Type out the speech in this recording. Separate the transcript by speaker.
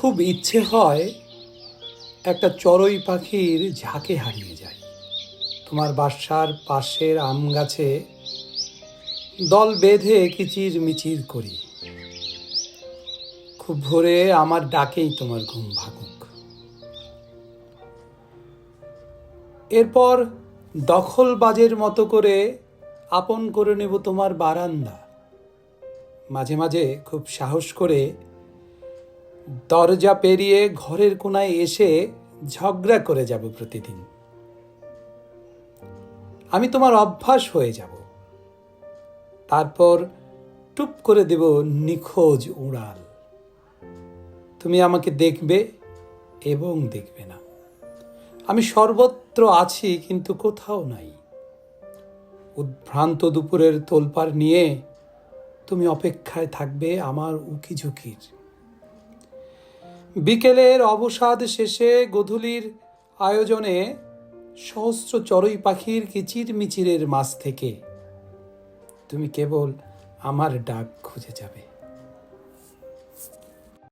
Speaker 1: খুব ইচ্ছে হয় একটা চড়ুই পাখির ঝাঁকে হারিয়ে যায় তোমার বাসার পাশের আম গাছে দল বেঁধে কিচির মিচির করি। খুব ভোরে আমার ডাকেই তোমার ঘুম ভাগুক। এরপর দখলবাজের মতো করে আপন করে নেব তোমার বারান্দা। মাঝে মাঝে খুব সাহস করে দরজা পেরিয়ে ঘরের কোনায় এসে ঝগড়া করে যাব প্রতিদিন। আমি তোমার অভ্যাস হয়ে যাব। তারপর টুপ করে দেব নিখোঁজ উড়াল। তুমি আমাকে দেখবে এবং দেখবে না। আমি সর্বত্র আছি কিন্তু কোথাও নাই। উদ্ভ্রান্ত দুপুরের তোলপাড় নিয়ে তুমি অপেক্ষায় থাকবে আমার উকি ঝুঁকির বিকেলের অবসাদ শেষে গধূলির আয়োজনে সহস্র চড়ুই পাখির কিচির মিচিরের মাছ থেকে তুমি কেবল আমার ডাক খুঁজে যাবে।